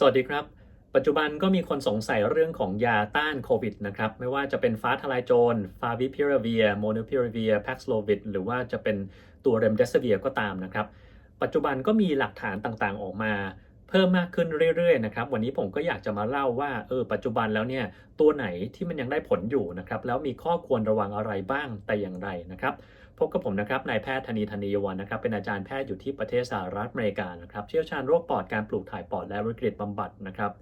สวัสดีครับ ปัจจุบันก็มีคนสงสัยเรื่องของยาต้านโควิดนะครับไม่ว่าจะเป็นฟ้าทลายโจรฟาวิพิราเวียโมโนพิราเวียแพ็กโลวิดหรือว่าจะเป็นตัวเรมเดสเวียก็ตามนะครับ ปัจจุบันก็มีหลักฐานต่างๆออกมาเพิ่มมากขึ้นเรื่อยๆนะครับวันนี้ผมก็อยากจะมาเล่าว่าเออปัจจุบันแล้วเนี่ยตัวไหนที่มันยังได้ผลอยู่นะครับแล้วมีข้อควรระวังอะไรบ้างแต่อย่างไรนะครับ พบกับผมนะครับนายแพทย์ธนีธนียวันนะครับ เป็นอาจารย์แพทย์อยู่ที่ประเทศสหรัฐอเมริกานะครับ เชี่ยวชาญโรคปอดการปลูกถ่ายปอดและวิกฤตบำบัดนะครับ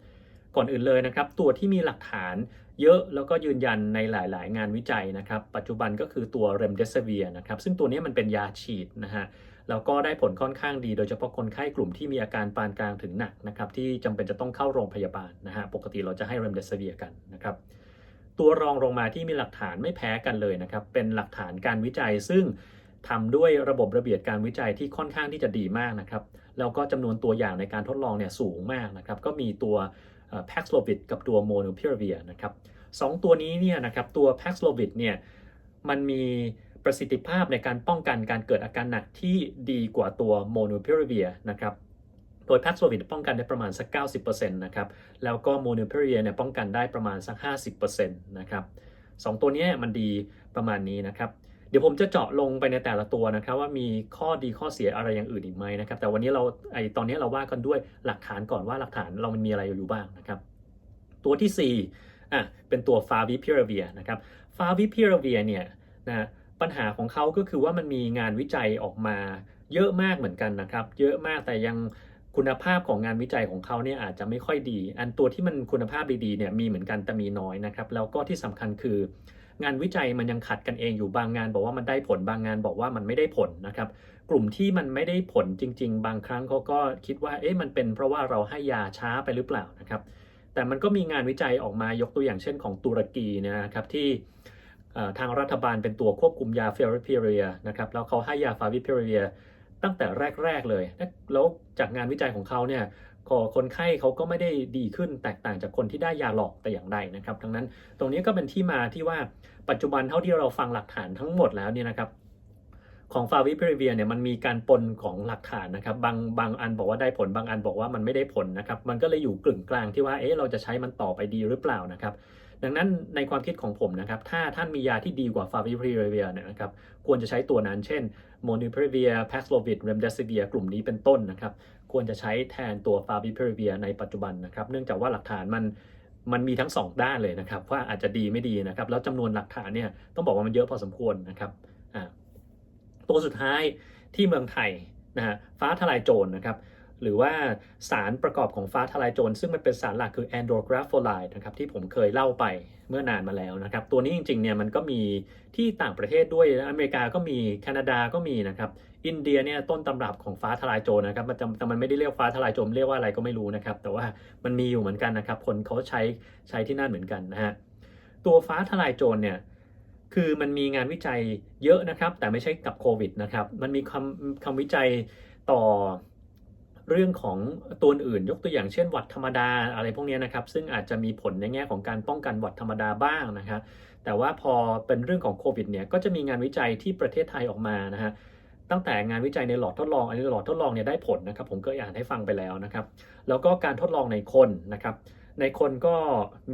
ก่อนอื่นเลยนะครับ ตัวที่มีหลักฐานเยอะแล้วก็ยืนยันในหลาย ๆ งานวิจัยนะครับ ปัจจุบันก็คือตัวเรมเดซเวียนะครับ ซึ่งตัวนี้มันเป็นยาฉีดนะฮะแล้วก็ได้ผลค่อนข้างดี โดยเฉพาะคนไข้กลุ่มที่มีอาการปานกลางถึงหนักนะครับ ที่จำเป็นจะต้องเข้าโรงพยาบาลนะฮะปกติเราจะให้เรมเดซเวียกันนะครับ ตัวรองลงมาที่มีหลักฐานไม่แพ้กันเลยนะครับ เป็นหลักฐานการวิจัยซึ่งทำด้วยระบบระเบียบการวิจัยที่ค่อนข้างที่จะดีมากนะครับ แล้วก็จำนวนตัวอย่างในการทดลองเนี่ยสูงมากนะครับ ก็มีตัวแพ็กโลวิดกับตัวโมโนพิราเวียนะครับสองตัวนี้เนี่ยนะครับตัวแพ็กโลวิดเนี่ยมันมีประสิทธิภาพในการป้องกันการเกิดอาการหนักที่ดีกว่าตัวโมโนพิราเวียนะครับ โดยแพ็กโลวิดป้องกันได้ประมาณสัก 90%นะครับ แล้วก็โมโนพิราเวียเนี่ยป้องกันได้ประมาณสัก 50%นะครับสองตัวนี้มันดีประมาณนี้นะครับ เดี๋ยวผมจะเจาะลงไปในแต่ละตัวนะครับ ว่ามีข้อดีข้อเสียอะไรอย่างอื่นอีกไหมนะครับ แต่วันนี้เราไอตอนนี้เราว่ากันด้วยหลักฐานก่อนว่าหลักฐานเรามันมีอะไรอยู่บ้างนะครับ ตัวที่4อะเป็นตัวฟาวิพิราเวียนะครับฟาวิพิราเวียเนี่ยนะปัญหาของเขาก็คือว่ามันมีงานวิจัยออกมาเยอะมากเหมือนกันนะครับ เยอะมากแต่ยัง คุณภาพของงานวิจัยของเขาเนี่ยอาจจะไม่ค่อยดี อันตัวที่มันคุณภาพดีๆเนี่ยมีเหมือนกันแต่มีน้อยนะครับแล้วก็ที่สำคัญคืองานวิจัยมันยังขัดกันเองอยู่บางงาน บอกว่ามันได้ผลบางงานบอกว่ามันไม่ได้ผลนะครับกลุ่มที่มันไม่ได้ผลจริง ๆ บางครั้งเขาก็คิดว่าเอ๊ะมันเป็นเพราะว่าเราให้ยาช้าไปหรือเปล่านะครับแต่มันก็มีงานวิจัยออกมายกตัวอย่างเช่นของตุรกีนะครับที่ทางรัฐบาลเป็นตัวควบคุมยาเฟรพิเรียนะครับแล้วเขาให้ยาฟาวิพิเรีย ตั้งแต่แรก ๆเลย แล้วจากงานวิจัยของเขาเนี่ยคนไข้เขาก็ไม่ได้ดีขึ้นแตกต่างจากคนที่ได้ยาหลอกแต่อย่างใดนะครับดังนั้นตรงนี้ก็เป็นที่มาที่ว่าปัจจุบันเท่าที่เราฟังหลักฐานทั้งหมดแล้วเนี่ยนะครับของฟาวิพิเรียเนี่ยมันมีการปนของหลักฐานนะครับบางบางอันบอกว่าได้ผลบางอันบอกว่ามันไม่ได้ผลนะครับมันก็เลยอยู่กลึ่งกลางที่ว่าเอ๊ะเราจะใช้มันต่อไปดีหรือเปล่านะครับ ดังนั้นในความคิดของผมนะครับ ถ้าท่านมียาที่ดีกว่าฟาวิพิเรียเนี่ยนะครับ ควรจะใช้ตัวนั้น เช่นโมนูพิเรียแพ็กโลวิดเรมเดซิเวียกลุ่มนี้เป็นต้นนะครับ ควรจะใช้แทนตัวฟาวิพิเรียในปัจจุบันนะครับ เนื่องจากว่าหลักฐานมันมันมีทั้ง 2 ด้านเลยนะครับ ว่าอาจจะดีไม่ดีนะครับ แล้วจำนวนหลักฐานเนี่ยต้องบอกว่ามันเยอะพอสมควรนะครับตัวสุดท้ายที่เมืองไทยนะฮะฟ้าทลายโจรนะครับ หรือว่าสารประกอบของฟ้าทลายโจรซึ่งมันเป็นสารหลักคือแอนโดรกราฟโฟไลด์นะครับที่ผมเคยเล่าไปเมื่อนานมาแล้วนะครับ ตัวนี้จริงๆเนี่ยมันก็มีที่ต่างประเทศด้วยอเมริกาก็มีแคนาดาก็มีนะครับ อินเดียเนี่ยต้นตำรับของฟ้าทลายโจรนะครับมันแต่มันไม่ได้เรียกฟ้าทลายโจรเรียกว่าอะไรก็ไม่รู้นะครับ แต่ว่ามันมีอยู่เหมือนกันนะครับคนเขาใช้ใช้ที่นั่นเหมือนกันนะฮะตัวฟ้าทลายโจรเนี่ยคือมันมีงานวิจัยเยอะนะครับ แต่ไม่ใช่กับโควิดนะครับ มันมีคำคำวิจัยต่อ เรื่องของตัวอื่นยกตัวอย่างเช่นหวัดธรรมดาอะไรพวกนี้นะครับ ซึ่งอาจจะมีผลในแง่ของการป้องกันหวัดธรรมดาบ้างนะครับแต่ว่าพอเป็นเรื่องของโควิดเนี่ยก็จะมีงานวิจัยที่ประเทศไทยออกมานะฮะตั้งแต่งานวิจัยในหลอดทดลองอันนี้หลอดทดลองเนี่ยได้ผลนะครับผมก็อ่านให้ฟังไปแล้วนะครับ แล้วก็การทดลองในคนนะครับ ในคนก็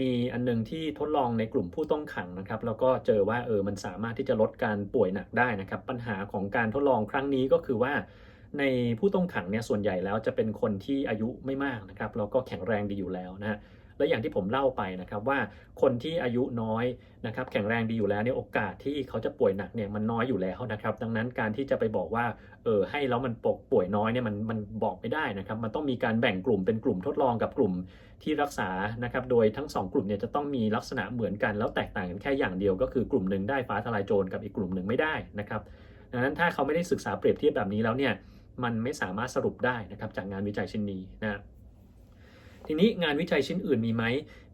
มีอันนึงที่ทดลองในกลุ่มผู้ต้องขังนะครับ แล้วก็เจอว่าเออมันสามารถที่จะลดการป่วยหนักได้นะครับ ปัญหาของการทดลองครั้งนี้ก็คือว่า ในผู้ต้องขังเนี่ยส่วนใหญ่แล้วจะเป็นคนที่อายุไม่มากนะครับแล้วก็แข็งแรงดีอยู่แล้วนะฮะและอย่างที่ผมเล่าไปนะครับว่าคนที่อายุน้อยนะครับแข็งแรงดีอยู่แล้วเนี่ยโอกาสที่เขาจะป่วยหนักเนี่ยมันน้อยอยู่แล้วนะครับ ดังนั้นการที่จะไปบอกว่าเออให้แล้วมันปกป่วยน้อยเนี่ยมันมันบอกไม่ได้นะครับ มันต้องมีการแบ่งกลุ่มเป็นกลุ่มทดลองกับกลุ่มที่รักษานะครับโดยทั้ง 2 กลุ่มเนี่ยจะต้องมีลักษณะเหมือนกันแล้วแตกต่างกันแค่อย่างเดียว ก็คือกลุ่มหนึ่งได้ฟ้าทลายโจรกับอีกกลุ่มหนึ่งไม่ได้นะครับดังนั้นถ้าเขาไม่ได้ศึกษาเปรียบเทียบแบบนี้แล้วเนี่ย มันไม่สามารถสรุปได้นะครับจากงานวิจัยชิ้นนี้นะทีนี้งานวิจัยชิ้นอื่นมีไหม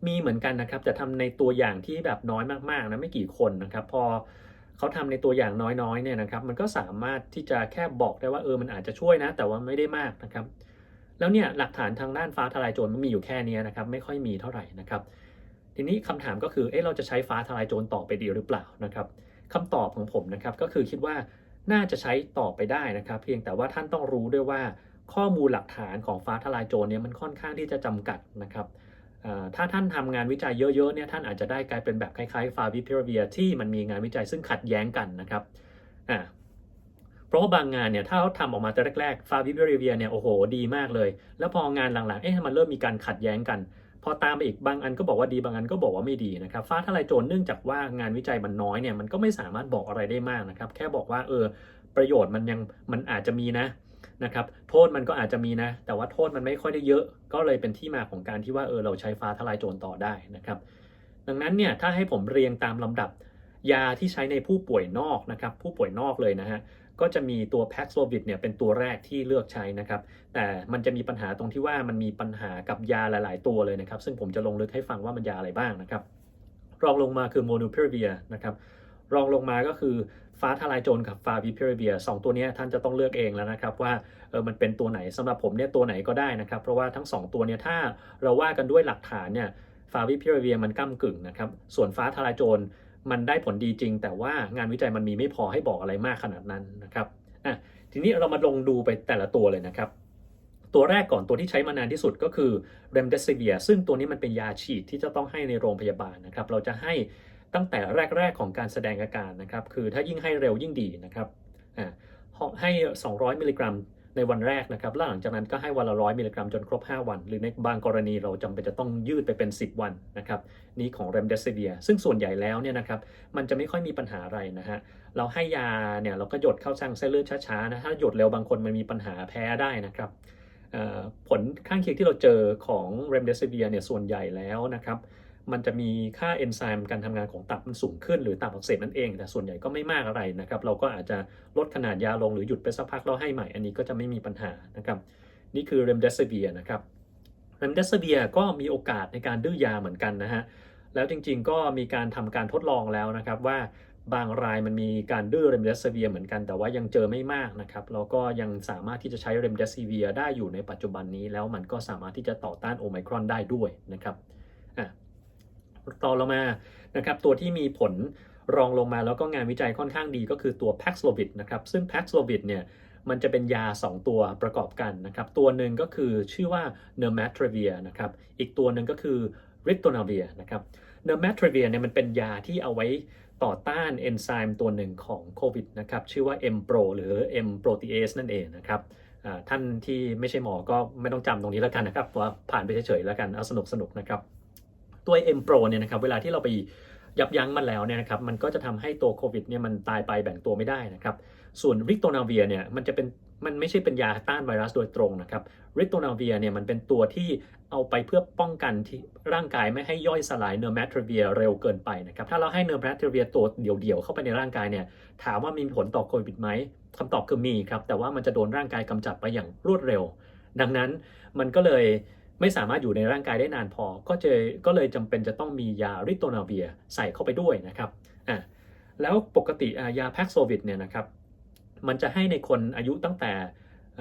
มีเหมือนกันนะครับ จะทำในตัวอย่างที่แบบน้อยมากๆนะไม่กี่คนนะครับ พอเขาทำในตัวอย่างน้อยๆเนี่ยนะครับ มันก็สามารถที่จะแค่บอกได้ว่าเออมันอาจจะช่วยนะ แต่ว่าไม่ได้มากนะครับ แล้วเนี่ยหลักฐานทางด้านฟ้าทลายโจรมันมีอยู่แค่นี้นะครับ ไม่ค่อยมีเท่าไหร่นะครับ ทีนี้คำถามก็คือเออเราจะใช้ฟ้าทลายโจรต่อไปดีหรือเปล่านะครับคำตอบของผมนะครับก็คือคิดว่า น่าจะใช้ต่อไปได้นะครับ เพียงแต่ว่าท่านต้องรู้ด้วยว่าข้อมูลหลักฐานของฟ้าทลายโจรเนี่ยมันค่อนข้างที่จะจำกัดนะครับถ้าท่านทำงานวิจัยเยอะๆเนี่ยท่านอาจจะได้กลายเป็นแบบคล้ายๆฟาวิพิรเวียที่มันมีงานวิจัยซึ่งขัดแย้งกันนะครับอ่าเพราะว่าบางงานเนี่ยถ้าเขาทำออกมาแต่แรกๆฟาวิพิรเวียเนี่ยโอ้โหดีมากเลย แล้วพองานหลังๆเอ๊ะมันเริ่มมีการขัดแย้งกัน อตามไปอีกบางอันก็บอกว่าดีบางอันก็บอกว่าไม่ดีนะครับฟ้าทลายโจรเนื่องจากว่างานวิจัยมันน้อยเนี่ยมันก็ไม่สามารถบอกอะไรได้มากนะครับแค่บอกว่าเออประโยชน์มันยังมันอาจจะมีนะนะครับโทษมันก็อาจจะมีนะ แต่ว่าโทษมันไม่ค่อยได้เยอะ ก็เลยเป็นที่มาของการที่ว่าเออเราใช้ฟ้าทลายโจรต่อได้นะครับ ดังนั้นเนี่ยถ้าให้ผมเรียงตามลำดับยาที่ใช้ในผู้ป่วยนอกนะครับผู้ป่วยนอกเลยนะฮะ ก็จะมีตัว Paxlovid เนี่ยเป็นตัวแรกที่เลือกใช้นะครับ แต่มันจะมีปัญหาตรงที่ว่ามันมีปัญหากับยาหลาย ๆ ตัวเลยนะครับ ซึ่งผมจะลงลึกให้ฟังว่ามันยาอะไรบ้างนะครับ รองลงมาคือ Molnupiravir นะครับ รองลงมาก็คือฟ้าทลายโจรกับฟาวิพิรเวียสองตัวนี้ท่านจะต้องเลือกเองแล้วนะครับ ว่าเออมันเป็นตัวไหนสำหรับผมเนี่ยตัวไหนก็ได้นะครับ เพราะว่าทั้งสองตัวเนี่ยถ้าเราว่ากันด้วยหลักฐานเนี่ยฟาวิพิรเวียมันก้ากึ่งนะครับ ส่วนฟ้าทลายโจร มันได้ผลดีจริง แต่ว่างานวิจัยมันมีไม่พอให้บอกอะไรมากขนาดนั้นนะครับอะทีนี้เรามาลงดูไปแต่ละตัวเลยนะครับ ตัวแรกก่อนตัวที่ใช้มานานที่สุดก็คือ remdesivir ซึ่งตัวนี้มันเป็นยาฉีดที่จะต้องให้ในโรงพยาบาลนะครับ เราจะให้ตั้งแต่แรก ๆ ของการแสดงอาการนะครับ คือถ้ายิ่งให้เร็วยิ่งดีนะครับอ่าให้ 200 มิลลิกรัม ในวันแรกนะครับแล้วหลังจากนั้นก็ให้วันละ100มิลลิกรัมจนครบ 5 วัน หรือในบางกรณีเราจำเป็นจะต้องยืดไปเป็น 10 วันนะครับนี่ของ remdesivir ซึ่งส่วนใหญ่แล้วเนี่ยนะครับมันจะไม่ค่อยมีปัญหาอะไรนะฮะเราให้ยาเนี่ยเราก็หยดเข้าทางเส้นเลือดช้าๆนะถ้าหยดเร็วบางคนมันมีปัญหาแพ้ได้นะครับผลข้างเคียงที่เราเจอของ remdesivir เนี่ยส่วนใหญ่แล้วนะครับ มันจะมีค่าเอนไซม์การทำงานของตับมันสูงขึ้นหรือตับอักเสบนั่นเอง แต่ส่วนใหญ่ก็ไม่มากอะไรนะครับเราก็อาจจะลดขนาดยาลงหรือหยุดไปสักพักแล้วให้ใหม่อันนี้ก็จะไม่มีปัญหานะครับนี่คือ remdesivir นะครับ remdesivir ก็มีโอกาสในการดื้อยาเหมือนกันนะฮะแล้วจริงๆก็มีการทำการทดลองแล้วนะครับว่าบางรายมันมีการดื้อ remdesivir เหมือนกันแต่ว่ายังเจอไม่มากนะครับแล้วก็ยังสามารถที่จะใช้ remdesivir ได้อยู่ในปัจจุบันนี้แล้วมันก็สามารถที่จะต่อต้านโอไมครอนได้ด้วยนะครับ ต่อลงมานะครับตัวที่มีผลรองลงมาแล้วก็งานวิจัยค่อนข้างดีก็คือตัว Paxlovid นะครับซึ่ง Paxlovid เนี่ยมันจะเป็นยา 2 ตัวประกอบกันนะครับ ตัวหนึ่งก็คือชื่อว่า Nirmatrelvir นะครับ อีกตัวหนึ่งก็คือ Ritonavir นะครับ Nirmatrelvir เนี่ยมันเป็นยาที่เอาไว้ต่อต้านเอนไซม์ตัวหนึ่งของโควิดนะครับ ชื่อว่า Mpro หรือ M protease นั่นเองนะครับท่านที่ไม่ใช่หมอก็ไม่ต้องจำตรงนี้แล้วกันนะครับว่าผ่านไปเฉยๆแล้วกันเอาสนุกสนุกๆนะครับ ตัว Mpro เนี่ยนะครับเวลาที่เราไปยับยั้งมันแล้วเนี่ยนะครับมันก็จะทำให้ตัวโควิดเนี่ยมันตายไปแบ่งตัวไม่ได้นะครับส่วนริกโตนาเวียเนี่ยมันจะเป็นมันไม่ใช่เป็นยาต้านไวรัสโดยตรงนะครับริกโตนาเวียเนี่ยมันเป็นตัวที่เอาไปเพื่อป้องกันที่ร่างกายไม่ให้ย่อยสลายเนอร์แมทรเวียเร็วเกินไปนะครับถ้าเราให้เนอร์แมทรเวียตัวเดี่ยวๆเข้าไปในร่างกายเนี่ยถามว่ามีผลต่อโควิดไหมคำตอบคือมีครับแต่ว่ามันจะโดนร่างกายกำจัดไปอย่างรวดเร็ว ดังนั้นมันก็เลย ไม่สามารถอยู่ในร่างกายได้นานพอ ก็จะก็เลยจำเป็นจะต้องมียาริโตนาเวียใส่เข้าไปด้วยนะครับอะแล้วปกติยาแพ็กโซวิดเนี่ยนะครับมันจะให้ในคนอายุตั้งแต่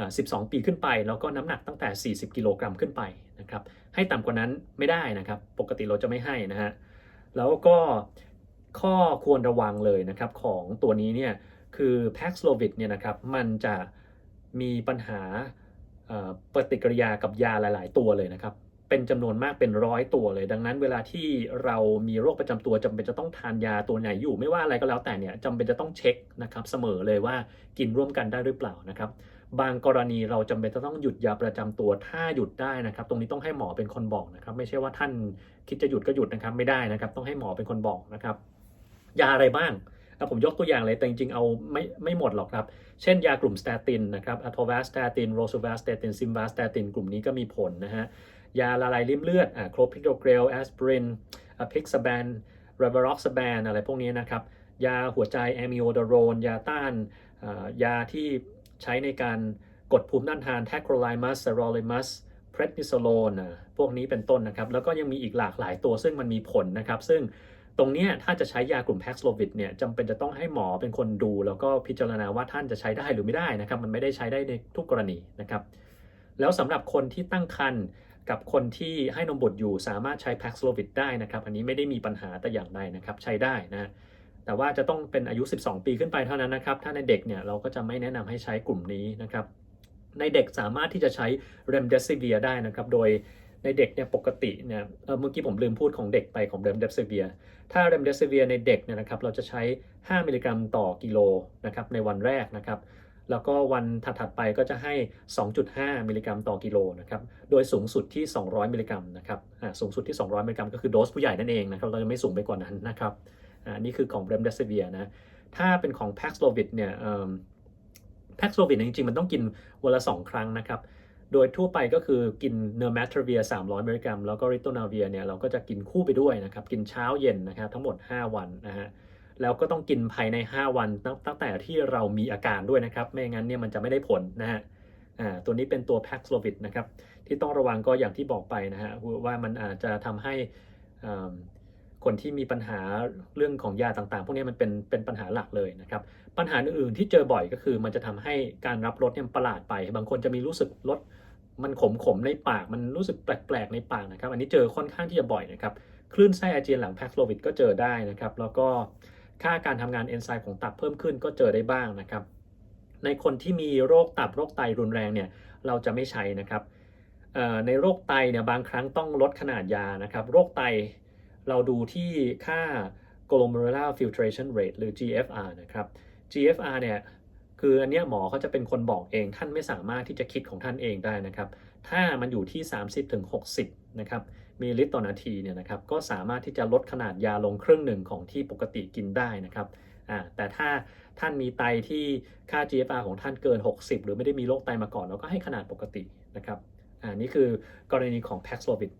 12 ปีขึ้นไป แล้วก็น้ำหนักตั้งแต่ 40 กิโลกรัมขึ้นไปนะครับให้ต่ำกว่านั้นไม่ได้นะครับ ปกติเราจะไม่ให้นะฮะแล้วก็ข้อควรระวังเลยนะครับของตัวนี้เนี่ยคือ Paxlovid เนี่ยนะครับมันจะมีปัญหา ปฏิกิริยากับยาหลาย ๆ ตัวเลยนะครับ เป็นจำนวนมากเป็นร้อยตัวเลย ดังนั้นเวลาที่เรามีโรคประจำตัวจำเป็นจะต้องทานยาตัวไหนอยู่ ไม่ว่าอะไรก็แล้วแต่เนี่ยจำเป็นจะต้องเช็คนะครับเสมอเลยว่ากินร่วมกันได้หรือเปล่านะครับ บางกรณีเราจำเป็นจะต้องหยุดยาประจำตัวถ้าหยุดได้นะครับ ตรงนี้ต้องให้หมอเป็นคนบอกนะครับ ไม่ใช่ว่าท่านคิดจะหยุดก็หยุดนะครับไม่ได้นะครับ ต้องให้หมอเป็นคนบอกนะครับ ยาอะไรบ้าง อะผมยกตัวอย่างเลยแต่จริงๆเอาไม่ไม่หมดหรอกครับ เช่นยากลุ่มสเตตินนะครับอะโทวาสเตตินโรซูวาสเตตินซิมวาสเตตินกลุ่มนี้ก็มีผลนะฮะยาละลายริ่มเลือดอะโคลพิโดเกรลแอสไพรินอะพิกซาแบนเรเวอร็อกซาแบนอะไรพวกนี้นะครับ ยาหัวใจแอมิโอดารนยาต้านยาที่ใช้ในการกดภูมิต้านทานแทคโครไลมัสเซโรลิมัสเพรดนิโซโลนพวกนี้เป็นต้นนะครับ แล้วก็ยังมีอีกหลากหลายตัวซึ่งมันมีผลนะครับ ซึ่ง ตรงนี้ถ้าจะใช้ยากลุ่มแพ็กโลวิดเนี่ยจำเป็นจะต้องให้หมอเป็นคนดู แล้วก็พิจารณาว่าท่านจะใช้ได้หรือไม่ได้นะครับ มันไม่ได้ใช้ได้ในทุกกรณีนะครับ แล้วสำหรับคนที่ตั้งครรภ์กับคนที่ให้นมบุตรอยู่สามารถใช้ Paxlovid ได้นะครับ อันนี้ไม่ได้มีปัญหาแต่อย่างใดนะครับ ใช้ได้นะแต่ว่าจะต้องเป็นอายุ 12 ปีขึ้นไปเท่านั้นนะครับ ถ้าในเด็กเนี่ยเราก็จะไม่แนะนำให้ใช้กลุ่มนี้นะครับ ในเด็กสามารถที่จะใช้ remdesivir ได้นะครับ โดย ในเด็กเนี่ยปกติเนี่ยเมื่อกี้ผมลืมพูดของเด็กไปของ remdesivir ถ้า remdesivir ในเด็กเนี่ยนะครับเราจะใช้ 5 มิลลิกรัมต่อกิโลนะครับในวันแรกนะครับแล้วก็วันถัดๆไปก็จะให้ 2.5 มิลลิกรัมต่อกิโลนะครับ โดยสูงสุดที่ 200 มิลลิกรัมนะครับอ่าสูงสุดที่ 200 มิลลิกรัมก็คือโดสผู้ใหญ่นั่นเองนะครับ เราจะไม่สูงไปกว่านั้นนะครับอ่านี่คือของ remdesivir นะ ถ้าเป็นของ Paxlovid เนี่ยเอิ่ม Paxlovid เนี่ยจริงๆ มันต้องกินวันละ 2 ครั้งนะครับ โดยทั่วไปก็คือกิน Nirmatrelvir 300มิลลิกรัมแล้วก็ Ritonavir เนี่ยเราก็จะกินคู่ไปด้วยนะครับ กินเช้าเย็นนะครับทั้งหมด 5 วันนะฮะแล้วก็ต้องกินภายใน 5 วันตั้งตั้งแต่ที่เรามีอาการด้วยนะครับ ไม่งั้นเนี่ยมันจะไม่ได้ผลนะฮะอ่าตัวนี้เป็นตัว Paxlovid นะครับ ที่ต้องระวังก็อย่างที่บอกไปนะฮะว่ามันอาจจะทำให้อ่าคนที่มีปัญหาเรื่องของยาต่างๆ พวกนี้มันเป็นเป็นปัญหาหลักเลยนะครับ ปัญหาอื่นๆที่เจอบ่อยก็คือมันจะทำให้การรับรสเนี่ยประหลาดไป บางคนจะมีรู้สึกรส มันขมๆในปาก มันรู้สึกแปลกๆในปากนะครับ อันนี้เจอค่อนข้างที่จะบ่อยนะครับ คลื่นไส้อาเจียนหลังแพ็กโลวิดก็เจอได้นะครับ แล้วก็ค่าการทำงานเอนไซม์ของตับเพิ่มขึ้นก็เจอได้บ้างนะครับ ในคนที่มีโรคตับโรคไตรุนแรงเนี่ย เราจะไม่ใช้นะครับ ในโรคไตเนี่ยบางครั้งต้องลดขนาดยานะครับ โรคไตเราดูที่ค่า glomerular filtration rate หรือ GFR นะครับ GFR เนี่ย คืออันเนี้ยหมอเขาจะเป็นคนบอกเองท่านไม่สามารถที่จะคิดของท่านเองได้นะครับ ถ้ามันอยู่ที่ 30ถึง60 นะครับมิลลิลิตรต่อนาทีเนี่ยนะครับก็สามารถที่จะลดขนาดยาลงครึ่งหนึ่งของที่ปกติกินได้นะครับอ่าแต่ถ้าท่านมีไตที่ค่า GFR ของท่านเกิน 60 หรือไม่ได้มีโรคไตมาก่อนเราก็ให้ขนาดปกตินะครับอ่านี่คือกรณีของ Paxlovid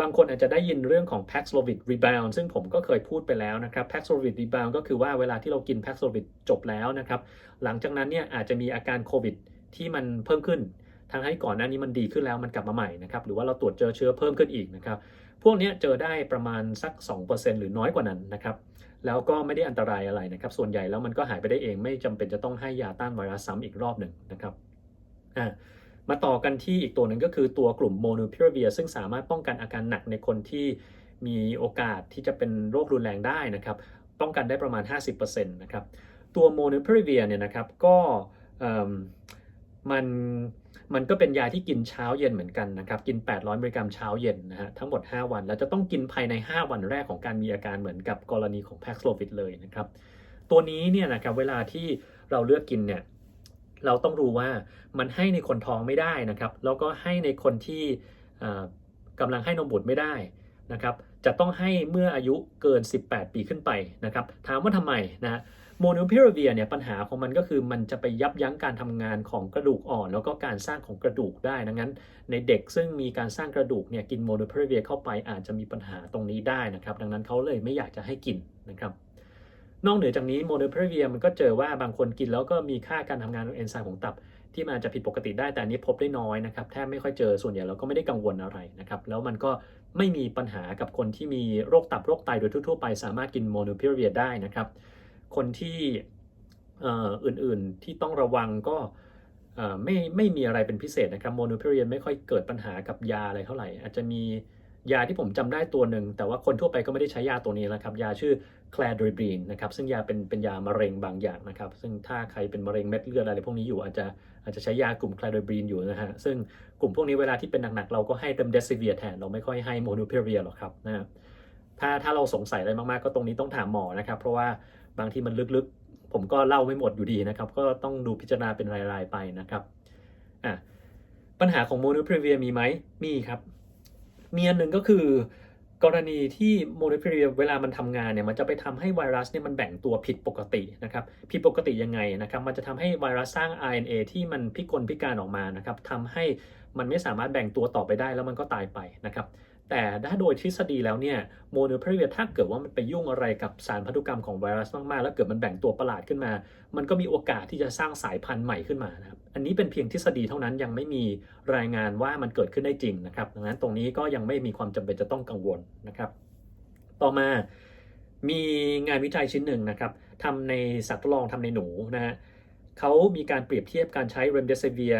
บางคนอาจจะได้ยินเรื่องของ Paxlovid rebound ซึ่งผมก็เคยพูดไปแล้วนะครับ Paxlovid rebound ก็คือว่าเวลาที่เรากิน Paxlovid จบแล้วนะครับ หลังจากนั้นเนี่ยอาจจะมีอาการโควิดที่มันเพิ่มขึ้นทั้งให้ก่อนหน้านี้มันดีขึ้นแล้วมันกลับมาใหม่นะครับ หรือว่าเราตรวจเจอเชื้อเพิ่มขึ้นอีกนะครับ พวกนี้เจอได้ประมาณสัก 2%หรือน้อยกว่านั้นนะครับ แล้วก็ไม่ได้อันตรายอะไรนะครับ ส่วนใหญ่แล้วมันก็หายไปได้เองไม่จำเป็นจะต้องให้ยาต้านไวรัสซ้ำอีกรอบหนึ่งนะครับ อ่า มาต่อกันที่อีกตัวหนึ่งก็คือตัวกลุ่มโมโนพิราเวียซึ่งสามารถป้องกันอาการหนักในคนที่มีโอกาสที่จะเป็นโรครุนแรงได้นะครับ ป้องกันได้ประมาณ 50%นะครับ ตัวโมโนพิราเวียเนี่ยนะครับก็มันมันก็เป็นยาที่กินเช้าเย็นเหมือนกันนะครับ กิน 800 มิลลิกรัมเช้าเย็นนะฮะทั้งหมด 5 วัน แล้วจะต้องกินภายใน 5 วันแรกของการมีอาการเหมือนกับกรณีของ Paxlovid เลยนะครับ ตัวนี้เนี่ยนะครับเวลาที่เราเลือกกินเนี่ย เราต้องรู้ว่ามันให้ในคนท้องไม่ได้นะครับ แล้วก็ให้ในคนที่อ่ากำลังให้นมบุตรไม่ได้นะครับ จะต้องให้เมื่ออายุเกิน 18 ปีขึ้นไปนะครับ ถามว่าทำไมนะโมโนพิราเวียเนี่ยปัญหาของมันก็คือมันจะไปยับยั้งการทำงานของกระดูกอ่อน แล้วก็การสร้างของกระดูกได้ดังนั้น ในเด็กซึ่งมีการสร้างกระดูกเนี่ยกินโมโนพิราเวียเข้าไปอาจจะมีปัญหาตรงนี้ได้นะครับ ดังนั้นเขาเลยไม่อยากจะให้กินนะครับ นอกเหนือจากนี้โมโนพิรเวียมันก็เจอว่าบางคนกินแล้วก็มีค่าการทำงานของเอนไซม์ของตับ ที่มันอาจจะผิดปกติได้แต่อันนี้พบได้น้อยนะครับแทบไม่ค่อยเจอส่วนใหญ่เราก็ไม่ได้กังวลอะไรนะครับแล้วมันก็ไม่มีปัญหากับคนที่มีโรคตับโรคไตโดยทั่วๆไปสามารถกินโมโนพิรเวียได้นะครับคนที่อื่นๆที่ต้องระวังก็ไม่ไม่มีอะไรเป็นพิเศษนะครับโมโนพิราเวียไม่ค่อยเกิดปัญหากับยาอะไรเท่าไหร่ อาจจะมี ยาที่ผมจำได้ตัวหนึ่ง แต่ว่าคนทั่วไปก็ไม่ได้ใช้ยาตัวนี้แล้วครับ ยาชื่อคลาดริบีนนะครับ ซึ่งยาเป็นเป็นยามะเร็งบางอย่างนะครับ ซึ่งถ้าใครเป็นมะเร็งเม็ดเลือดอะไรพวกนี้อยู่อาจจะอาจจะใช้ยากลุ่มคลาดริบีนอยู่นะฮะ ซึ่งกลุ่มพวกนี้เวลาที่เป็นหนักๆ เราก็ให้เดมเดซิเวียแทน เราไม่ค่อยให้โมโนพิราเวียหรอกครับนะถ้าถ้าเราสงสัยอะไรมากๆ ก็ตรงนี้ต้องถามหมอนะครับ เพราะว่าบางทีมันลึกๆ ผมก็เล่าไม่หมดอยู่ดีนะครับ ก็ต้องดูพิจารณาเป็นรายๆไปนะครับ อะ ปัญหาของโมโนพิราเวียมีไหมมีครับ มีอันหนึ่งก็คือกรณีที่โมโนพิราเวียเวลามันทำงานเนี่ยมันจะไปทำให้ไวรัสเนี่ยมันแบ่งตัวผิดปกตินะครับผิดปกติยังไงนะครับมันจะทำให้ไวรัสสร้าง RNA ที่มันพิกลพิการออกมานะครับทำให้มันไม่สามารถแบ่งตัวต่อไปได้แล้วมันก็ตายไปนะครับ แต่ถ้าโดยทฤษฎีแล้วเนี่ยโมโนพิรเวียถ้าเกิดว่ามันไปยุ่งอะไรกับสารพันธุกรรมของไวรัสมาก ๆ แล้วเกิดมันแบ่งตัวประหลาดขึ้นมา มันก็มีโอกาสที่จะสร้างสายพันธุ์ใหม่ขึ้นมานะครับอันนี้เป็นเพียงทฤษฎีเท่านั้นยังไม่มีรายงานว่ามันเกิดขึ้นได้จริงนะครับดังนั้นตรงนี้ก็ยังไม่มีความจำเป็นจะต้องกังวลนะครับ ต่อมามีงานวิจัยชิ้นหนึ่งนะครับทำในสัตว์ทดลองทำในหนูนะฮะเขามีการเปรียบเทียบการใช้เรมเดสเซีย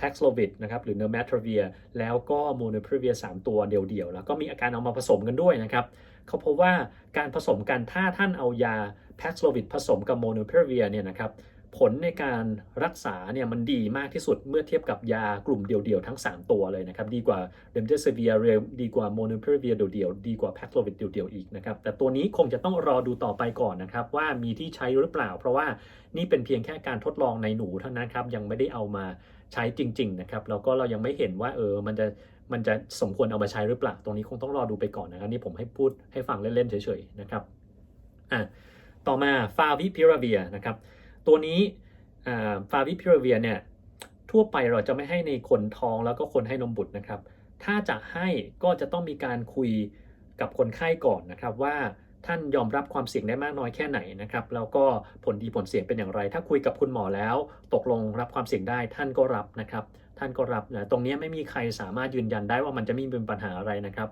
Paxlovid นะครับหรือ Nirmatrelvir แล้วก็ Molnupiravir 3 ตัวเดียวๆ แล้วก็มีอาการเอามาผสมกันด้วยนะครับเขาพบว่าการผสมกันถ้าท่านเอายา Paxlovid ผสมกับ Molnupiravir เนี่ยนะครับผลในการรักษาเนี่ยมันดีมากที่สุดเมื่อเทียบกับยากลุ่มเดี่ยวๆ ทั้ง 3 ตัวเลยนะครับ ดีกว่าเดมเดสเวียเรดีกว่าโมโนพิรเวียเดี่ยวๆ ดีกว่าแพคโลวิดเดี่ยวๆ อีกนะครับ แต่ตัวนี้คงจะต้องรอดูต่อไปก่อนนะครับ ว่ามีที่ใช้หรือเปล่า เพราะว่านี่เป็นเพียงแค่การทดลองในหนูเท่านั้นครับ ยังไม่ได้เอามา ใช้จริง ๆ นะครับ แล้วก็เรายังไม่เห็นว่าเออมันจะมันจะสมควรเอามาใช้หรือเปล่า ตรงนี้คงต้องรอดูไปก่อนนะครับ นี่ผมให้พูดให้ฟังเล่น ๆ เฉย ๆ นะครับอะต่อมาฟาวิพิราเวียนะครับ ตัวนี้ฟาวิพิราเวียเนี่ยทั่วไปเราจะไม่ให้ในคนท้องแล้วก็คนให้นมบุตรนะครับ ถ้าจะให้ก็จะต้องมีการคุยกับคนไข้ก่อนนะครับว่า ท่านยอมรับความเสี่ยงได้มากน้อยแค่ไหนนะครับแล้วก็ผลดีผลเสียเป็นอย่างไร ถ้าคุยกับคุณหมอแล้ว ตกลงรับความเสี่ยงได้ท่านก็รับนะครับท่านก็รับนะตรงนี้ไม่มีใครสามารถยืนยันได้ว่ามันจะไม่เป็นปัญหาอะไรนะครับ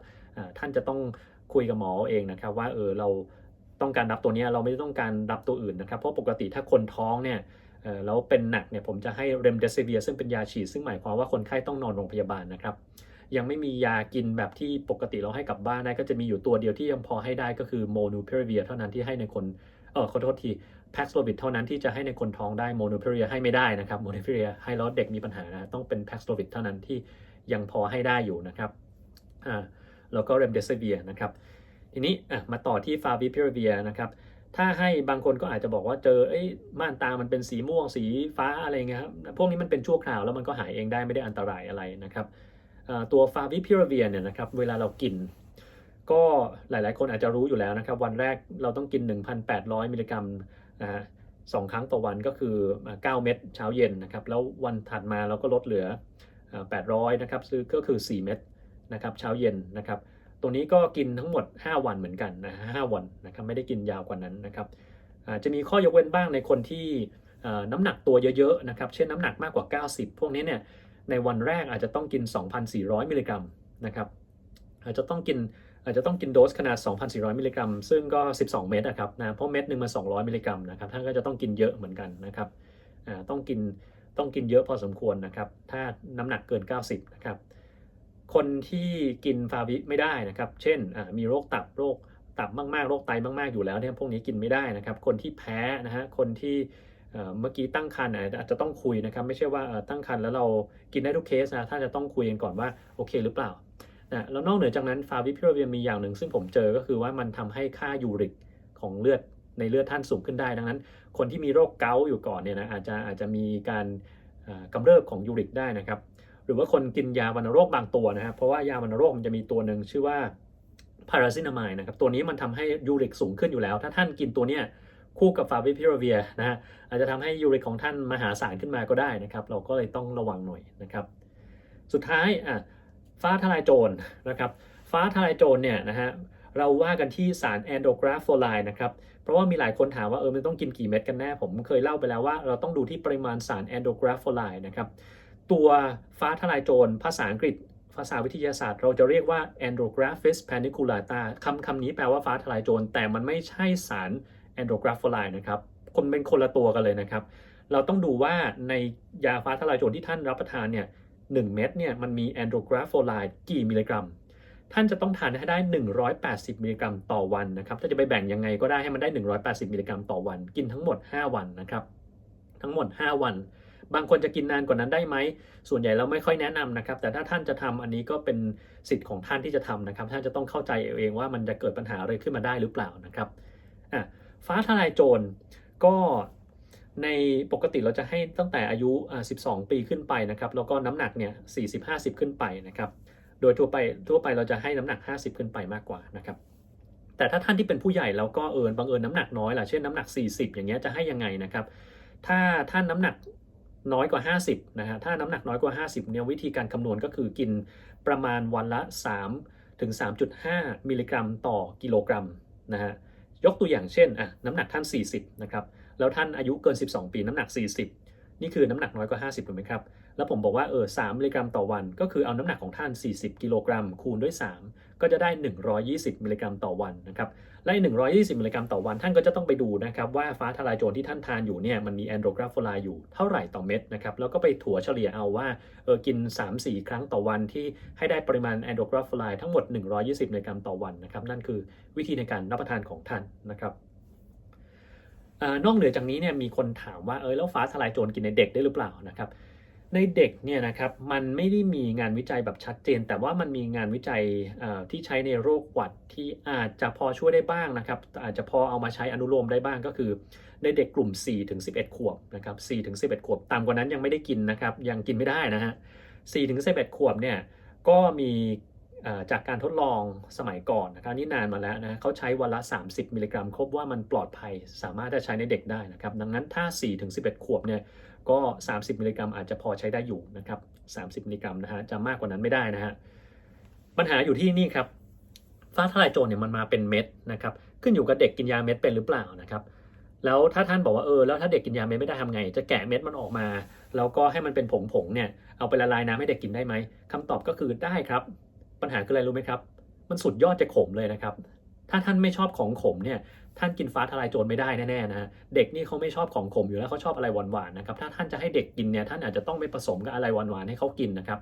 ท่านจะต้องคุยกับหมอเองนะครับว่าเออเราต้องการรับตัวนี้เราไม่ต้องการรับตัวอื่นนะครับ เพราะปกติถ้าคนท้องเนี่ยแล้วเป็นหนักเนี่ยผมจะให้เรมเดซิเวียซึ่งเป็นยาฉีดซึ่งหมายความว่าคนไข้ต้องนอนโรงพยาบาลนะครับ ยังไม่มียากินแบบที่ปกติเราให้กลับบ้านได้ก็จะมีอยู่ตัวเดียวที่ยังพอให้ได้ก็คือโมนูเพิราเวียเท่านั้นที่ให้ในคนเออขอโทษทีแพ็กโซบิดเท่านั้นที่จะให้ในคนท้องได้โมนูเพิราเวียให้ไม่ได้นะครับโมนูเพิราเวียให้แล้วเด็กมีปัญหานะต้องเป็นแพ็กโซบิดเท่านั้นที่ยังพอให้ได้อยู่นะครับอ่าแล้วก็เรมเดซิเวียนะครับทีนี้อะมาต่อที่ฟาวิพิรเวียนะครับถ้าให้บางคนก็อาจจะบอกว่าเจอไอ้ม่านตามันเป็นสีม่วงสีฟ้าอะไรเงี้ยครับพวกนี้มันเป็นชั่วคราวแล้วมันก็หายเองได้ไม่ได้อันตรายอะไรนะครับ ตัวฟาวิพิราเวียเนี่ยนะครับเวลาเรากิน ก็หลายๆ คนอาจจะรู้อยู่แล้วนะครับ วันแรกเราต้องกิน 1,800 มิลลิกรัมนะฮะสองครั้งต่อวันก็คือ 9 เม็ดเช้าเย็นนะครับ แล้ววันถัดมาเราก็ลดเหลือ 800 นะครับซึ่งก็คือ 4 เม็ดนะครับเช้าเย็นนะครับ ตัวนี้ก็กินทั้งหมด 5 วันเหมือนกันนะห้าวันนะครับไม่ได้กินยาวกว่านั้นนะครับจะมีข้อยกเว้นบ้างในคนที่น้ำหนักตัวเยอะๆนะครับ เช่นน้ำหนักมากกว่า 90 พวกนี้เนี่ย ในวันแรกอาจจะต้องกิน 2,400 มิลลิกรัมนะครับอาจจะต้องกินอาจจะต้องกินโดสขนาด 2,400 มิลลิกรัม ซึ่งก็ 12 เม็ดนะครับนะเพราะเม็ดหนึ่งมา 200 มิลลิกรัมนะครับท่านก็จะต้องกินเยอะเหมือนกันนะครับต้องกินต้องกินเยอะพอสมควรนะครับ ถ้าน้ำหนักเกิน 90 นะครับ คนที่กินฟาวิไม่ได้นะครับ เช่นมีโรคตับโรคตับมากๆ โรคไตมาก ๆ อยู่แล้วเนี่ยพวกนี้กินไม่ได้นะครับ คนที่แพ้นะฮะคนที่ เมื่อกี้ตั้งครรภ์อาจจะต้องคุยนะครับ ไม่ใช่ว่าตั้งครรภ์แล้วเรากินได้ทุกเคสนะถ้าจะต้องคุยกันก่อนว่าโอเคหรือเปล่านะแล้วนอกเหนือจากนั้นฟาวิพิโรเวียมีอย่างหนึ่ง ซึ่งผมเจอก็คือว่ามันทำให้ค่ายูริกของเลือดในเลือดท่านสูงขึ้นได้ ดังนั้น คนที่มีโรคเกาต์อยู่ก่อนเนี่ยนะอาจจะอาจจะมีการกำเริบของยูริกได้นะครับ หรือว่าคนกินยาวัณโรคบางตัวนะครับเพราะว่ายาวัณโรคมันจะมีตัวหนึ่งชื่อว่าพาราซินามายนะครับตัวนี้มันทำให้ยูริกสูงขึ้นอยู่แล้ว ถ้าท่านกินตัวเนี้ย คู่กับฟาวิพิรเวียนะฮะอาจจะทำให้ยูริกของท่านมหาศาลขึ้นมาก็ได้นะครับ เราก็เลยต้องระวังหน่อยนะครับ สุดท้ายอะฟ้าทลายโจรนะครับ ฟ้าทลายโจรเนี่ยนะฮะเราว่ากันที่สารแอนโดกราฟโฟไลน์นะครับ เพราะว่ามีหลายคนถามว่าเออมันต้องกินกี่เม็ดกันแน่ ผมเคยเล่าไปแล้วว่าเราต้องดูที่ปริมาณสารแอนโดกราฟโฟไลน์นะครับ ตัวฟ้าทลายโจรภาษาอังกฤษ ภาษาวิทยาศาสตร์ เราจะเรียกว่า andrographis paniculata คำคำนี้แปลว่าฟ้าทลายโจรแต่มันไม่ใช่สาร andrographoline นะครับคนเป็นคนละตัวกันเลยนะครับ เราต้องดูว่าในยาฟ้าทลายโจรที่ท่านรับประทานเนี่ยหเม็ดเนี่ยมันมี andrographoline กี่มิลลิกรัม ท่านจะต้องทานให้ได้ 180 มิลลิกรัมต่อวันนะครับถ้าจะไปแบ่งยังไงก็ได้ให้มันได้ 180 มิลลิกรัมต่อวัน กินทั้งหมด 5 วันนะครับ ทั้งหมด 5 วัน บางคนจะกินนานกว่านั้นได้ไหม ส่วนใหญ่เราไม่ค่อยแนะนำนะครับ แต่ถ้าท่านจะทำอันนี้ก็เป็นสิทธิ์ของท่านที่จะทำนะครับ ท่านจะต้องเข้าใจเองว่ามันจะเกิดปัญหาอะไรขึ้นมาได้หรือเปล่านะครับอะ ฟ้าทลายโจรก็ในปกติเราจะให้ตั้งแต่อายุ 12 ปีขึ้นไปนะครับ แล้วก็น้ำหนักเนี่ย40-50 ขึ้นไปนะครับ โดยทั่วไปทั่วไปเราจะให้น้ำหนัก 50 ขึ้นไปมากกว่านะครับ แต่ถ้าท่านที่เป็นผู้ใหญ่แล้วก็เอิญบังเอิญน้ำหนักน้อยล่ะ เช่นน้ำหนัก 40 อย่างเงี้ยจะให้ยังไงนะครับ ถ้าท่านน้ำหนักน้อยกว่า 50 นะฮะ ถ้าน้ำหนักน้อยกว่า 50 เนี่ยวิธีการคำนวณก็คือกินประมาณวันละ 3 ถึง 3.5 มิลลิกรัม ต่อกิโลกรัมนะฮะ ยกตัวอย่างเช่นอะน้ำหนักท่าน 40 นะครับ แล้วท่านอายุเกิน 12 ปีน้ำหนัก 40 นี่คือน้ำหนักน้อยกว่า 50ถูกไหมครับ แล้วผมบอกว่าเออ3มิลลิกรัมต่อวัน ก็คือเอาน้ำหนักของท่าน 40 กิโลกรัม คูณด้วย 3 ก็จะได้ 120 มิลลิกรัมต่อวันนะครับ และ120 มิลลิกรัมต่อวัน ท่านก็จะต้องไปดูนะครับว่าฟ้าทลายโจรที่ท่านทานอยู่เนี่ยมันมีแอนโดรกราฟโฟไลอยู่เท่าไหร่ต่อเม็ดนะครับ แล้วก็ไปถั่วเฉลี่ยเอาว่าเออกิน 3-4 ครั้งต่อวันที่ให้ได้ปริมาณแอนโดรกราฟโฟไลทั้งหมด 120 มิลลิกรัมต่อวันนะครับ นั่นคือวิธีในการรับประทานของท่านนะครับอนอกเหนือจากนี้เนี่ยมีคนถามว่าเออแล้วฟ้าทลายโจรกินในเด็กได้หรือเปล่านะครับ ในเด็กเนี่ยนะครับมันไม่ได้มีงานวิจัยแบบชัดเจน แต่ว่ามันมีงานวิจัยที่ใช้ในโรคหวัดที่อาจจะพอช่วยได้บ้างนะครับอาจจะพอเอามาใช้อนุโลมได้บ้างก็คือ ในเด็กกลุ่ม 4 ถึง 11 ขวบนะครับ4ถึง 11 ขวบต่ำกว่านั้นยังไม่ได้กินนะครับยังกินไม่ได้นะฮะ4ถึง 11 ขวบเนี่ยก็มีจากการทดลองสมัยก่อนนะครับนี่นานมาแล้วนะเขาใช้วันละ 30 มิลลิกรัมครบว่ามันปลอดภัยสามารถจะใช้ในเด็กได้นะครับดังนั้นถ้า 4 ถึง 11 ขวบเนี่ย ก็ 30 มิลลิกรัมอาจจะพอใช้ได้อยู่นะครับ 30 มิลลิกรัมนะฮะจะมากกว่านั้นไม่ได้นะฮะปัญหาอยู่ที่นี่ครับฟ้าทลายโจรเนี่ยมันมาเป็นเม็ดนะครับขึ้นอยู่กับเด็กกินยาเม็ดเป็นหรือเปล่านะครับแล้วถ้าท่านบอกว่าเออแล้วถ้าเด็กกินยาเม็ดไม่ได้ทำไง จะแกะเม็ดมันออกมา แล้วก็ให้มันเป็นผงผงๆเนี่ยเอาไปละลายน้ำให้เด็กกินได้ไหมคำตอบก็คือได้ครับ ปัญหาคืออะไรรู้ไหมครับ มันสุดยอดจะขมเลยนะครับ ถ้าท่านไม่ชอบของขมเนี่ย ท่านกินฟ้าทลายโจรไม่ได้แน่ๆนะฮะเด็กนี่เขาไม่ชอบของขมอยู่แล้วเขาชอบอะไรหวานๆนะครับถ้าท่านจะให้เด็กกินเนี่ยท่านอาจจะต้องไปผสมกับอะไรหวานๆให้เขากินนะครับ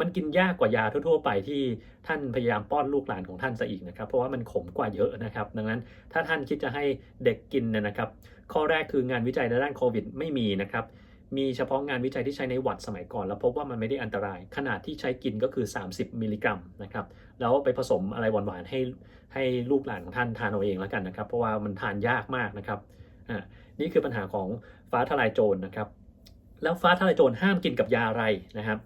มันกินยากกว่ายาทั่วๆไปที่ท่านพยายามป้อนลูกหลานของท่านซะอีกนะครับ เพราะว่ามันขมกว่าเยอะนะครับ ดังนั้นถ้าท่านคิดจะให้เด็กกินเนี่ยนะครับ ข้อแรกคืองานวิจัยในด้านโควิดไม่มีนะครับ มีเฉพาะงานวิจัยที่ใช้ในหวัดสมัยก่อน แล้วพบว่ามันไม่ได้อันตราย ขนาดที่ใช้กินก็คือ 30 มิลลิกรัมนะครับแล้วไปผสมอะไรหวานๆให้ให้ลูกหลานของท่านทานเอาเองแล้วกันนะครับ เพราะว่ามันทานยากมากนะครับอ่านี่คือปัญหาของฟ้าทลายโจรนะครับ แล้วฟ้าทลายโจรห้ามกินกับยาอะไรนะครับ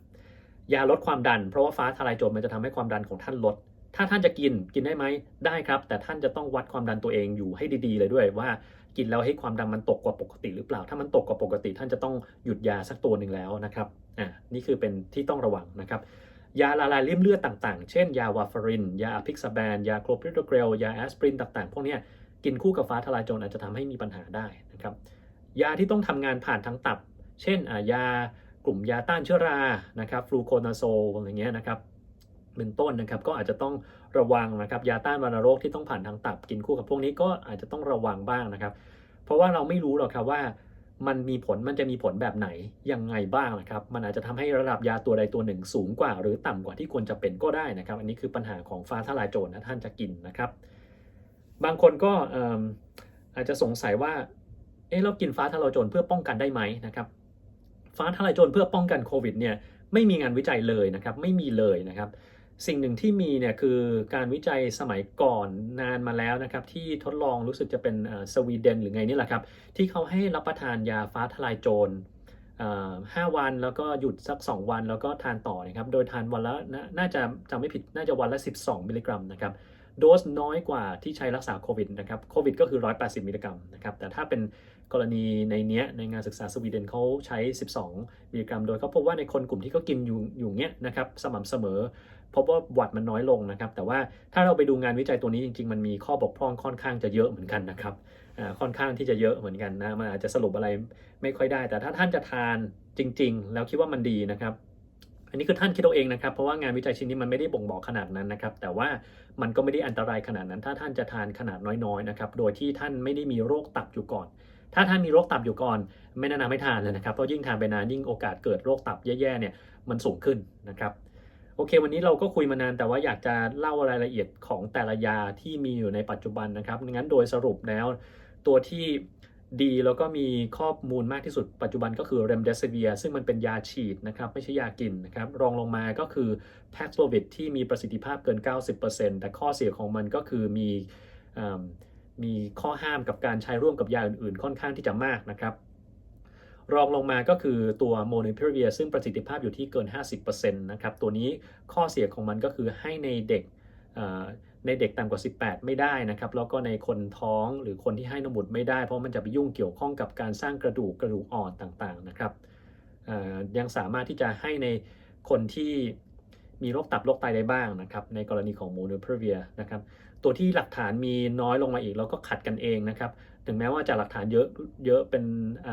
ยาลดความดัน เพราะว่าฟ้าทลายโจรมันจะทำให้ความดันของท่านลด ถ้าท่านจะกินกินได้ไหมได้ครับ แต่ท่านจะต้องวัดความดันตัวเองอยู่ให้ดีๆ เลยด้วยว่า กินแล้วให้ความดันมันตกกว่าปกติหรือเปล่า ถ้ามันตกกว่าปกติ ท่านจะต้องหยุดยาสักตัวหนึ่งแล้วนะครับอ่านี่คือเป็นที่ต้องระวังนะครับยาละลายริ่มเลือดต่างๆ เช่น ยาวาฟาริน ยาอะพิกซาแบน ยาโคลพิโดเกรลยาแอสไพรินต่างๆ พวกนี้กินคู่กับฟ้าทลายโจรอาจจะทำให้มีปัญหาได้นะครับ ยาที่ต้องทำงานผ่านทางตับ เช่นอ่ายากลุ่มยาต้านเชื้อรา นะครับ ฟลูโคนาโซอะไรเงี้ยนะครับ เป็นต้นนะครับ ก็อาจจะต้องระวังนะครับยาต้านวัณโรคที่ต้องผ่านทางตับกินคู่กับพวกนี้ก็อาจจะต้องระวังบ้างนะครับ เพราะว่าเราไม่รู้หรอกครับว่ามันมีผลมันจะมีผลแบบไหนยังไงบ้างนะครับ มันอาจจะทำให้ระดับยาตัวใดตัวหนึ่งสูงกว่า หรือต่ำกว่าที่ควรจะเป็นก็ได้นะครับ อันนี้คือปัญหาของฟ้าทลายโจรนะท่านจะกินนะครับ บางคนก็อาจจะสงสัยว่า เอ๊ะเรากินฟ้าทลายโจรเพื่อป้องกันได้ไหมนะครับ ฟ้าทลายโจรเพื่อป้องกันโควิดเนี่ยไม่มีงานวิจัยเลยนะครับ ไม่มีเลยนะครับ สิ่งหนึ่งที่มีเนี่ยคือการวิจัยสมัยก่อนนานมาแล้วนะครับ ที่ทดลองรู้สึกจะเป็นสวีเดนหรือไงนี่แหละครับ ที่เขาให้รับประทานยาฟ้าทลายโจรห้าวันแล้วก็หยุดสัก 2 วันแล้วก็ทานต่อนะครับ โดยทานวันละนน่าจะจำไม่ผิดน่าจะวันละ 12 มิลลิกรัมนะครับโดสน้อยกว่าที่ใช้รักษาโควิดนะครับโควิดก็คือ 180 มิลลิกรัมนะครับแต่ถ้าเป็นกรณีในเนี้ยในงานศึกษาสวีเดนเขาใช้ 12 มิลลิกรัม โดยเขาพบว่าในคนกลุ่มที่เขากินอยู่อยู่เนี้ยนะครับสม่ำเสมอ พบว่าหวัดมันน้อยลงนะครับ แต่ว่าถ้าเราไปดูงานวิจัยตัวนี้จริง ๆ มันมีข้อบกพร่องค่อนข้างจะเยอะเหมือนกันนะครับค่อนข้างที่จะเยอะเหมือนกันนะมันอาจจะสรุปอะไรไม่ค่อยได้ แต่ถ้าท่านจะทานจริง ๆ แล้วคิดว่ามันดีนะครับอันนี้คือท่านคิดเอาเองนะครับ เพราะว่างานวิจัยชิ้นนี้มันไม่ได้บ่งบอกขนาดนั้นนะครับ แต่ว่ามันก็ไม่ได้อันตรายขนาดนั้น ถ้าท่านจะทานขนาดน้อยๆนะครับ โดยที่ท่านไม่ได้มีโรคตับอยู่ก่อน ถ้าท่านมีโรคตับอยู่ก่อน ไม่แนะนำให้ทานเลยนะครับ เพราะยิ่งทานไปนานยิ่งโอกาสเกิดโรคตับแย่ๆเนี่ยมันสูงขึ้นนะครับ โอเค วันนี้เราก็คุยมานานแต่ว่าอยากจะเล่ารายละเอียดของแต่ละยาที่มีอยู่ในปัจจุบันนะครับงั้นโดยสรุปแล้ว ตัวที่ดีแล้วก็มีข้อมูลมากที่สุดปัจจุบันก็คือ remdesivir ซึ่งมันเป็นยาฉีดนะครับ ไม่ใช่ยากินนะครับ รองลงมาก็คือ Paxlovid ที่มีประสิทธิภาพเกิน 90%แต่ข้อเสียของมันก็คือมีมีข้อห้ามกับการใช้ร่วมกับยาอื่นๆ ค่อนข้างที่จะมากนะครับ รองลงมาก็คือตัว Molnupiravir ซึ่งประสิทธิภาพอยู่ที่เกิน 50%นะครับ ตัวนี้ข้อเสียของมันก็คือให้ในเด็กในเด็กต่ำกว่า 18 ไม่ได้นะครับ แล้วก็ในคนท้องหรือคนที่ให้นมบุตรไม่ได้ เพราะมันจะไปยุ่งเกี่ยวข้องกับการสร้างกระดูกกระดูกอ่อนต่างๆนะครับยังสามารถที่จะให้ในคนที่มีโรคตับโรคไตได้บ้างนะครับในกรณีของ Molnupiravir นะครับตัวที่หลักฐานมีน้อยลงมาอีกเราก็ขัดกันเองนะครับ ถึงแม้ว่าจะหลักฐานเยอะเยอะเป็น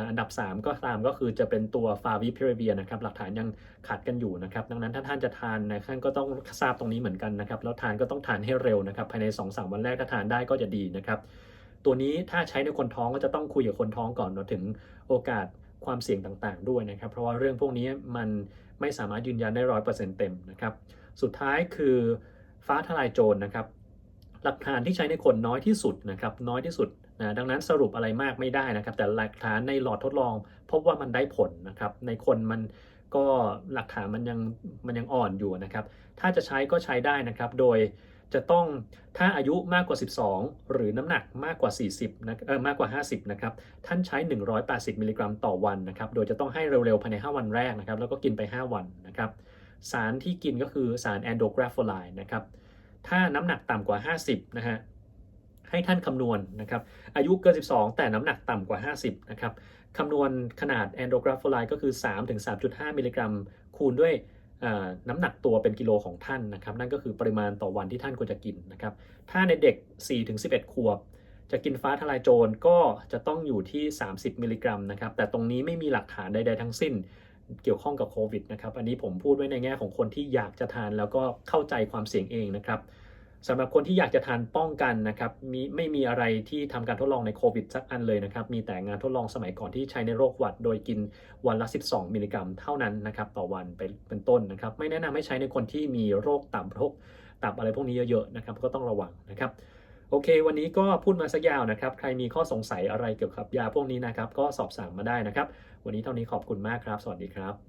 อันดับ 3 ก็ตามก็คือจะเป็นตัว Favipiravir นะครับหลักฐานยังขัดกันอยู่นะครับ ดังนั้นถ้าท่านจะทานนะท่านก็ต้องทราบตรงนี้เหมือนกันนะครับ แล้วทานก็ต้องทานให้เร็วนะครับ ภายใน 2-3 วันแรกถ้าทานได้ก็จะดีนะครับ ตัวนี้ถ้าใช้ในคนท้องก็จะต้องคุยกับคนท้องก่อนเราถึงโอกาสความเสี่ยงต่างๆ ด้วยนะครับ เพราะว่าเรื่องพวกนี้มันไม่สามารถยืนยันได้ร้อยเปอร์เซ็นต์เต็มนะครับ สุดท้ายคือฟ้าทลายโจรนะครับ หลักฐานที่ใช้ในคนน้อยที่สุดนะครับ น้อยที่สุด นะดังนั้นสรุปอะไรมากไม่ได้นะครับ แต่หลักฐานในหลอดทดลอง พบว่ามันได้ผลนะครับ ในคนมันก็หลักฐานมันยังมันยังอ่อนอยู่นะครับ ถ้าจะใช้ก็ใช้ได้นะครับ โดยจะต้องถ้าอายุมากกว่า 12 หรือน้ำหนักมากกว่า 40นะเออมากกว่า 50 นะครับ ท่านใช้ 180 มิลลิกรัมต่อวันนะครับ โดยจะต้องให้เร็วๆ ภายใน 5 วันแรกนะครับ แล้วก็กินไป 5 วันนะครับ สารที่กินก็คือสารแอนโดกราฟโฟไลน์นะครับ ถ้าน้ำหนักต่ำกว่า 50 นะฮะ ให้ท่านคำนวณนะครับ อายุเกิน 12 แต่น้ำหนักต่ำกว่า 50 นะครับคำนวณขนาดแอนโดกราฟโฟไลก็คือ 3-3.5 มิลลิกรัม คูณด้วยน้ำหนักตัวเป็นกิโลของท่านนะครับ นั่นก็คือปริมาณต่อวันที่ท่านควรจะกินนะครับ ถ้าในเด็ก 4-11 ขวบ จะกินฟ้าทลายโจรก็จะต้องอยู่ที่ 30 มิลลิกรัมนะครับ แต่ตรงนี้ไม่มีหลักฐานใด ๆ ทั้งสิ้นเกี่ยวข้องกับโควิดนะครับ อันนี้ผมพูดไว้ในแง่ของคนที่อยากจะทานแล้วก็เข้าใจความเสี่ยงเองนะครับ สำหรับคนที่อยากจะทานป้องกันนะครับมีไม่มีอะไรที่ทำการทดลองในโควิดสักอันเลยนะครับ มีแต่งานทดลองสมัยก่อนที่ใช้ในโรคหวัด โดยกินวันละ 12 มิลลิกรัมเท่านั้นนะครับต่อวันไปเป็นต้นนะครับ ไม่แนะนำให้ใช้ในคนที่มีโรคตับโรคตับอะไรพวกนี้เยอะๆนะครับ ก็ต้องระวังนะครับโอเค วันนี้ก็พูดมาสักยาวนะครับ ใครมีข้อสงสัยอะไรเกี่ยวกับยาพวกนี้นะครับ ก็สอบถามมาได้นะครับ วันนี้เท่านี้ขอบคุณมากครับ สวัสดีครับ